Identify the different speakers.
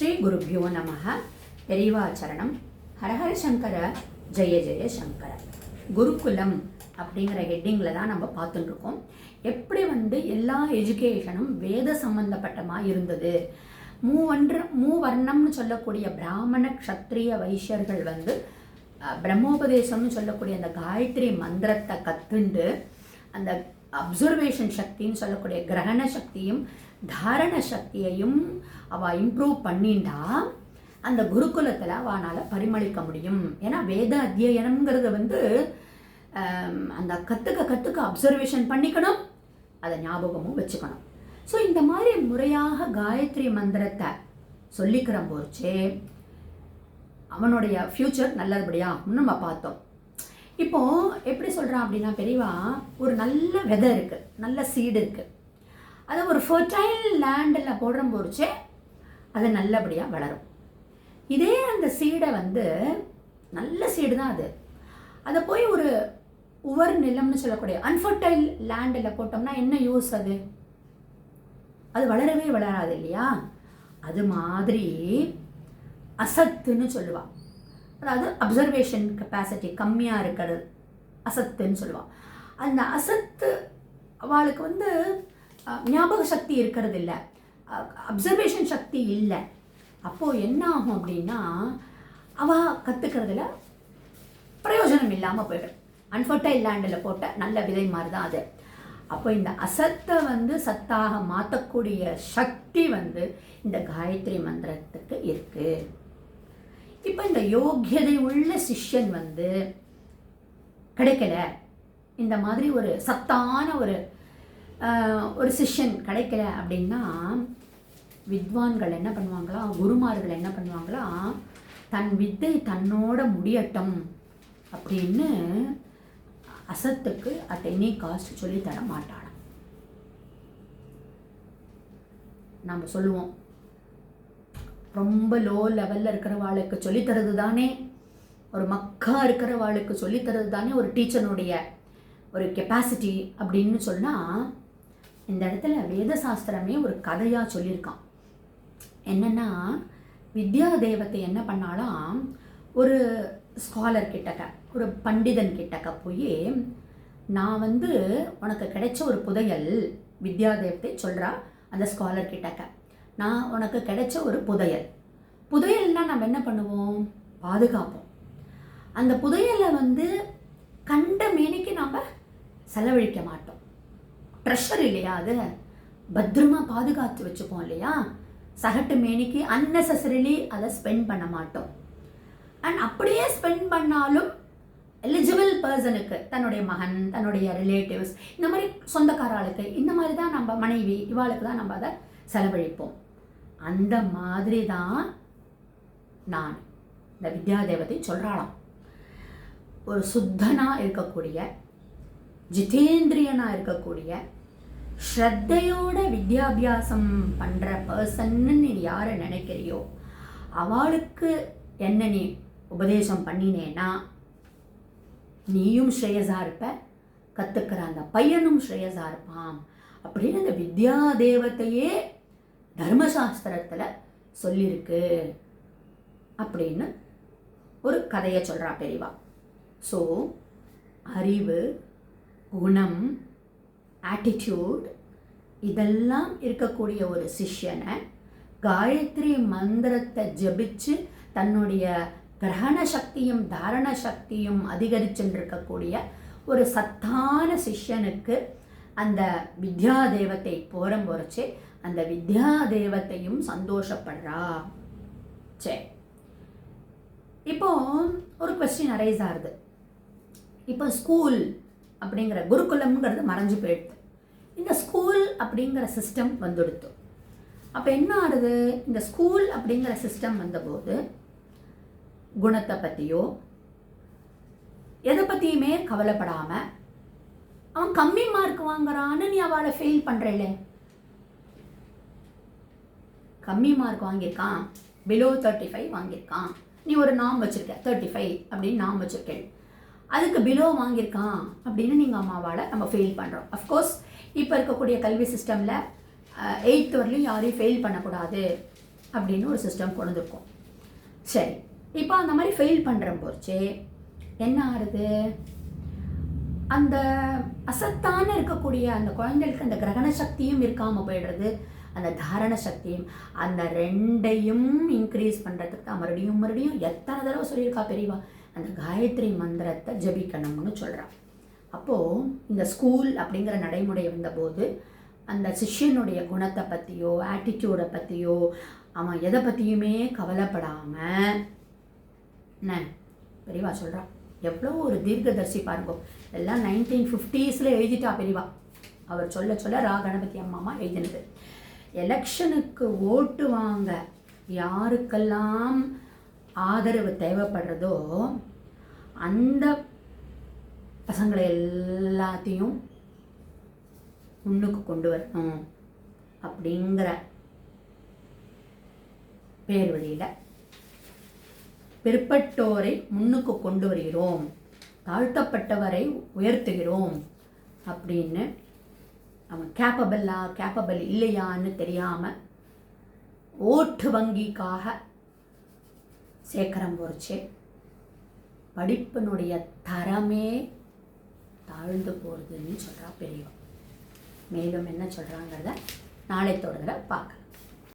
Speaker 1: ஸ்ரீ குருபியோ நமக பெரியவாச்சரணம் ஹரஹர சங்கர ஜெய ஜெய சங்கர. குருகுலம் அப்படிங்கிற ஹெட்டிங்கில் தான் நம்ம பார்த்துட்டு இருக்கோம் எப்படி வந்து எல்லா எஜுகேஷனும் வேத சம்பந்தப்பட்டமாக இருந்தது? மூவன்று மூவர்ணம்னு சொல்லக்கூடிய பிராமண க்ஷத்ரிய வைஷ்யர்கள் வந்து பிரம்மோபதேசம்னு சொல்லக்கூடிய அந்த காயத்ரி மந்திரத்தை கத்துண்டு அந்த அப்சர்வேஷன் சக்தின்னு சொல்லக்கூடிய கிரகண சக்தியும் தாரண சக்தியையும் அவ இம்ப்ரூவ் பண்ணிண்டா அந்த குருகுலத்தில் அவனால் பரிமளிக்க முடியும். ஏன்னா வேத அத்தியனம்ங்கிறது வந்து அந்த கற்றுக்க கற்றுக்க அப்சர்வேஷன் பண்ணிக்கணும். அதை ஞாபகமும் வச்சுக்கணும். ஸோ இந்த மாதிரி முறையாக காயத்ரி மந்திரத்தை சொல்லிக்கிற போச்சே அவனுடைய ஃப்யூச்சர் நல்லபடியாக நம்ம பார்த்தோம். இப்போ எப்படி சொல்கிறான் அப்படின்னா பெரியவா ஒரு நல்ல விதை இருக்குது நல்ல சீடு இருக்குது அதை ஒரு ஃபர்டைல் லேண்டில் போடுற போச்சே அது நல்லபடியாக வளரும். இதே அந்த சீடை வந்து நல்ல சீடு தான் அது. அதை போய் ஒரு உவர் நிலம்னு சொல்லக்கூடிய அன்ஃபர்டைல் லேண்டில் போட்டோம்னா என்ன யூஸ் அது? அது வளரவே வளராது இல்லையா? அது மாதிரி அசத்துன்னு சொல்லுவாள் அதாவது அப்சர்வேஷன் கெப்பாசிட்டி கம்மியாக இருக்கிறது அசத்துன்னு சொல்லுவாள் அந்த அசத்து அவளுக்கு வந்து ஞாபக சக்தி இருக்கிறது இல்லை அப்சர்வேஷன் சக்தி இல்லை. அப்போது என்ன ஆகும் அப்படின்னா அவள் கற்றுக்கிறதுல பிரயோஜனம் இல்லாமல் போயிடும். அன்ஃபர்டைல் லேண்டில் போட்ட நல்ல விதை மாதிரி தான் அது. அப்போ இந்த அசத்தை வந்து சத்தாக மாற்றக்கூடிய சக்தி வந்து இந்த காயத்ரி மந்திரத்துக்கு இருக்குது இப்போ இந்த யோக்கியதை உள்ள சிஷ்யன் வந்து கிடைக்கல. இந்த மாதிரி ஒரு சத்தான ஒரு ஒரு சிஷ்யன் கிடைக்கல அப்படின்னா வித்வான்கள் என்ன பண்ணுவாங்களா? குருமார்கள் என்ன பண்ணுவாங்களா? தன் வித்தை தன்னோட முடியட்டும் அப்படின்னு அசத்துக்கு அட் எனி காஸ்ட் சொல்லி தர மாட்டாளாம் நம்ம சொல்லுவோம். ரொம்ப லோ லெவலில் இருக்கிறவாளுக்கு சொல்லித்தரது தானே ஒரு மக்கா இருக்கிறவாளுக்கு சொல்லித்தரது தானே ஒரு டீச்சனுடைய ஒரு கெப்பாசிட்டி அப்படின்னு சொன்னால் இந்த இடத்துல வேத சாஸ்திரமே ஒரு கதையாக சொல்லியிருக்கான். என்னென்னா வித்யா தேவத்தை என்ன பண்ணாலாம் ஒரு ஸ்காலர் கிட்டக்க ஒரு பண்டிதன் கிட்டக்க போய் நான் வந்து உனக்கு கிடைச்ச ஒரு புதையல் வித்யா தேவத்தை சொல்கிறா அந்த ஸ்காலர் கிட்டக்க. நான் உனக்கு கிடைச்ச ஒரு புதையல். புதையல்னால் நம்ம என்ன பண்ணுவோம்? பாதுகாப்போம். அந்த புதையலை வந்து கண்ட மேனிக்கு நாம் செலவழிக்க மாட்டோம். ப்ரெஷர் இல்லையா அது? பத்திரமா பாதுகாத்து வச்சுப்போம் இல்லையா? சகட்டு மேனிக்கு அன்னெசரிலி அதை ஸ்பெண்ட் பண்ண மாட்டோம். அண்ட் அப்படியே ஸ்பெண்ட் பண்ணாலும் எலிஜிபிள் பர்சனுக்கு தன்னுடைய மகன் தன்னுடைய ரிலேட்டிவ்ஸ் இந்த மாதிரி சொந்தக்காராளுக்கு இந்த மாதிரி தான் நம்ம மனைவி இவாளுக்கு தான் நம்ம அதை செலவழிப்போம். அந்த மாதிரி தான் நான் இந்த வித்யாதேவதை சொல்கிறாளாம் ஒரு சுத்தனாக இருக்கக்கூடிய ஜிதேந்திரியனாக இருக்கக்கூடிய ஸ்ரத்தையோட வித்யாபியாசம் பண்ணுற பர்சன்னு நீ யாரை நினைக்கிறியோ அவளுக்கு என்ன நீ உபதேசம் பண்ணினேன்னா நீயும் ஸ்ரேயஸாக இருப்ப கற்றுக்கிற அந்த பையனும் ஸ்ரேயஸாக இருப்பான் அப்படின்னு அந்த வித்யா தேவத்தையே தர்மசாஸ்திரத்தில் சொல்லியிருக்கு அப்படின்னு ஒரு கதையை சொல்கிறா பெரியவா. ஸோ அறிவு குணம் ஆட்டிடியூட் இதெல்லாம் இருக்கக்கூடிய ஒரு சிஷ்யனை காயத்ரி மந்திரத்தை ஜபிச்சு தன்னுடைய கிரகண சக்தியும் தாரண சக்தியும் அதிகரிச்சுருக்கக்கூடிய ஒரு சத்தான சிஷ்யனுக்கு அந்த வித்யா தேவத்தை போரம் போறச்சே அந்த வித்யா தேவத்தையும் சந்தோஷப்படுறா. சரி இப்போ ஒரு கொஸ்டின் அரைஸ் ஆகுது. இப்போ ஸ்கூல் அப்படிங்கிற குருகுலம்ங்கிறது மறைஞ்சு போயிடுது. இந்த ஸ்கூல் அப்படிங்கிற சிஸ்டம் வந்துடுத்து. அப்போ என்ன ஆகுது? இந்த ஸ்கூல் அப்படிங்கிற சிஸ்டம் வந்தபோது குணத்தை பற்றியோ எதை பற்றியுமே கவலைப்படாமல் அவன் கம்மி மார்க் வாங்குறான்னு நீ அவளை ஃபெயில் பண்ணுறல கம்மி மார்க் வாங்கியிருக்கான். பிலோ தேர்ட்டி ஃபைவ் வாங்கியிருக்கான். நீ ஒரு நாம் வச்சுருக்க. தேர்ட்டி ஃபைவ் அப்படின்னு நாம் வச்சுருக்கேன். அதுக்கு பிலோ வாங்கியிருக்கான் அப்படின்னு நீங்கள் அம்மாவால் நம்ம ஃபெயில் பண்ணுறோம் அஃப்கோர்ஸ் இப்போ இருக்கக்கூடிய கல்வி சிஸ்டமில் எயித்து வரலையும் யாரையும் ஃபெயில் பண்ணக்கூடாது அப்படின்னு ஒரு சிஸ்டம் கொண்டு வந்திருக்கோம். சரி இப்போ அந்த மாதிரி ஃபெயில் பண்ணுற போச்சு என்ன ஆகுது அந்த அசத்தான இருக்கக்கூடிய அந்த குழந்தைகளுக்கு அந்த கிரகண சக்தியும் இருக்காமல் போயிடுறது அந்த தாரண சக்தியும் அந்த ரெண்டையும் இன்க்ரீஸ் பண்ணுறதுக்கு தான் மறுபடியும் மறுபடியும் எத்தனை தடவை சொல்லியிருக்கா பெரியவா? அந்த காயத்ரி மந்திரத்தை ஜபிக்கணும்னு சொல்கிறான் அப்போது இந்த ஸ்கூல் அப்படிங்கிற நடைமுறை வந்தபோது அந்த சிஷ்யனுடைய குணத்தை பற்றியோ ஆட்டிடியூடை பற்றியோ அவன் எதை பற்றியுமே கவலைப்படாமல் என்ன பெரியவா சொல்கிறான் எவ்வளோ ஒரு தீர்க்கதர்சி பாருங்க. எல்லாம் நைன்டீன் ஃபிஃப்டீஸில் எழுதிட்டா பெரியவா. அவர் சொல்ல சொல்ல ரா கணபதி அம்மாமா எழுதினது. எலெக்ஷனுக்கு ஓட்டு வாங்க யாருக்கெல்லாம் ஆதரவு தேவைப்படுறதோ அந்த பசங்களை எல்லாத்தையும் முன்னுக்கு கொண்டு வரணும் அப்படிங்கிற பேர் வழியில் பிற்பட்டோரை முன்னுக்கு கொண்டு வருகிறோம் தாழ்த்தப்பட்டவரை உயர்த்துகிறோம் அப்படின்னு அவன் கேப்பபிளா கேப்பபிள் இல்லையான்னு தெரியாமல் ஓட்டு வங்கிக்காக சேக்கரம் பொறிச்சு படிப்பினுடைய தரமே தாழ்ந்து போகிறதுன்னு சொல்கிறா பெரியவா மேலும் என்ன சொல்கிறாங்கிறத நாளை தொடர்கிற பார்க்கலாம்.